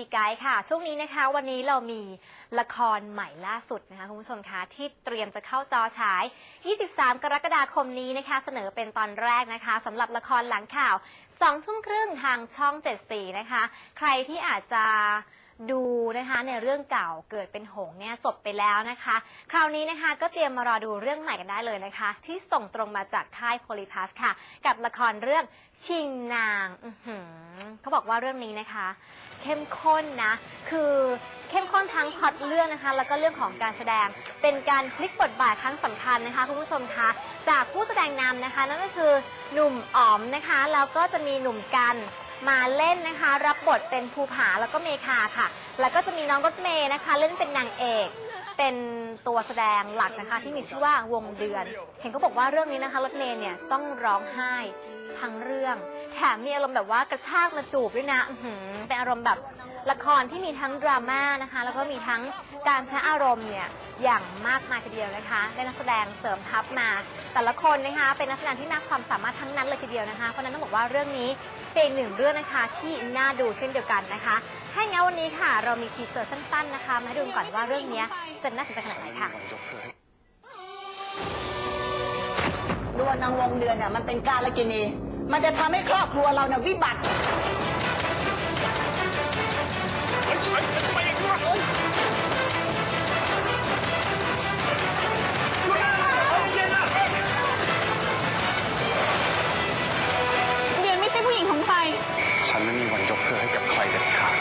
วีไกด์ค่ะ ช่วงนี้นะคะ วันนี้เรามีละครใหม่ล่าสุดนะคะคุณผู้ชมคะที่เตรียมจะเข้าจอฉาย 23 กรกฎาคมนี้นะคะ เสนอเป็นตอนแรกนะคะสำหรับละครหลังข่าว2ทุ่มครึ่งทางช่อง 7 สีนะคะ ใครที่อาจจะ ดูนะคะในเรื่องเก่าเกิดเป็นหงส์เนี่ยจบไปแล้วนะคะ คราวนี้นะคะก็เตรียมมารอดูเรื่องใหม่กันได้เลยนะคะ ที่ส่งตรงมาจากค่ายโพลิพัสค่ะ กับละครเรื่องชิงนางอื้อหือเขาบอกว่าเรื่องนี้นะคะ เข้มข้นนะ คือเข้มข้นทั้งพล็อตเรื่องนะคะ แล้วก็เรื่องของการแสดงเป็นการพลิกบทบาทครั้งสำคัญนะคะคุณผู้ชมคะจากผู้แสดงนำนะคะ นั่นก็คือหนุ่มอ๋อมนะคะแล้วก็จะมีหนุ่มกัน มาเล่นนะคะ รับบทเป็นภูผาแล้วก็เมคาค่ะ แล้วก็จะมีน้องรถเมย์นะคะ เล่นเป็นนางเอก เป็นตัวแสดงหลักนะคะ ที่มีชื่อว่าวงเดือน เห็นเขาบอกว่าเรื่องนี้นะคะรถเมย์เนี่ยต้องร้องไห้ทั้งเรื่อง แถมมีอารมณ์แบบว่ากระชากมาจูบด้วยนะอื้อหือเป็นอารมณ์แบบละครที่มีทั้งดราม่านะคะ แล้วก็มีทั้งการใช้อารมณ์เนี่ยอย่างมากมายทีเดียวนะคะได้นักแสดงเสริมทัพมา แต่ละคนนะคะ เป็นนักแสดงที่มากความสามารถทั้งนั้นเลยทีเดียวนะคะเพราะฉะนั้นต้องบอกว่าเรื่องนี้ เป็นหนึ่งเรื่องนะคะที่น่าดูเช่นเดียวกันนะคะให้งั้นวันนี้ค่ะ เรามีทีเซอร์สั้นๆนะคะ มาให้ดูก่อนว่าเรื่องนี้จะน่าสนใจขนาดไหนค่ะดูว่านางวงเดือนเนี่ยมันเป็นการละกินีมันจะทำให้ครอบครัวเราเนี่ยวิบัติ ผู้หญิงของใคร ฉันไม่มีวันยกเธอให้กับใครเด็ดขาด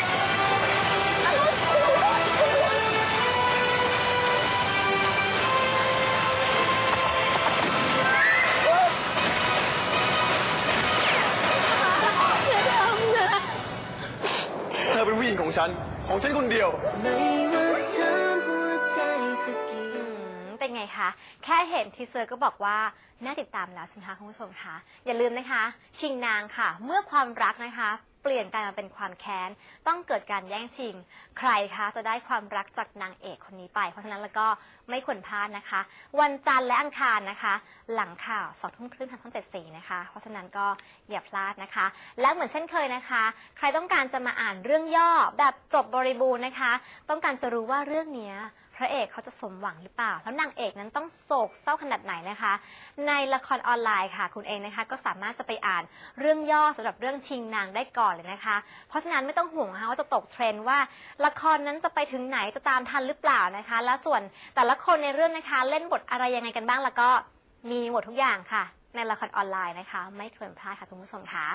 เธอเป็นผู้หญิงของฉัน ของฉันคนเดียว็นไงคะ แค่เห็นทีเซอร์ก็บอกว่า น่าติดตามแล้วสินคะคุณผู้ชมคะอย่าลืมนะคะ ชิงนางค่ะ เมื่อความรักนะคะ เปลี่ยนกลายมาเป็นความแค้น ต้องเกิดการแย่งชิง ใครคะจะได้ความรักจากนางเอกคนนี้ไป เพราะฉะนั้นแล้วก็ไม่ควรพลาดนะคะ วันจันทร์และอังคารนะคะ หลังข่าวสองทุ่มครึ่งทางช่องเจ็ดสีนะคะ เพราะฉะนั้นก็อย่าพลาดนะคะ และเหมือนเช่นเคยนะคะ ใครต้องการจะมาอ่านเรื่องย่อแบบจบบริบูรณ์นะคะ ต้องการจะรู้ว่าเรื่องเนี้ยพระเอกเขาจะสมหวังหรือเปล่า แล้วนางเอกนั้นต้องโศกเศร้าขนาดไหนนะคะ ในละครออนไลน์ค่ะ คุณเองนะคะก็สามารถจะไปอ่านเรื่องย่อสำหรับเรื่องชิงนางได้ก่อนเลยนะคะ เพราะฉะนั้นไม่ต้องห่วงนะคะว่าจะตกเทรนด์ว่า ละครนั้นจะไปถึงไหนจะตามทันหรือเปล่านะคะ แล้วส่วนแต่ละคนในเรื่องนะคะ เล่นบทอะไรยังไงกันบ้างแล้วก็มีหมดทุกอย่างค่ะ ในละครออนไลน์นะคะ ไม่ควรพลาดค่ะคุณผู้ชมค่ะ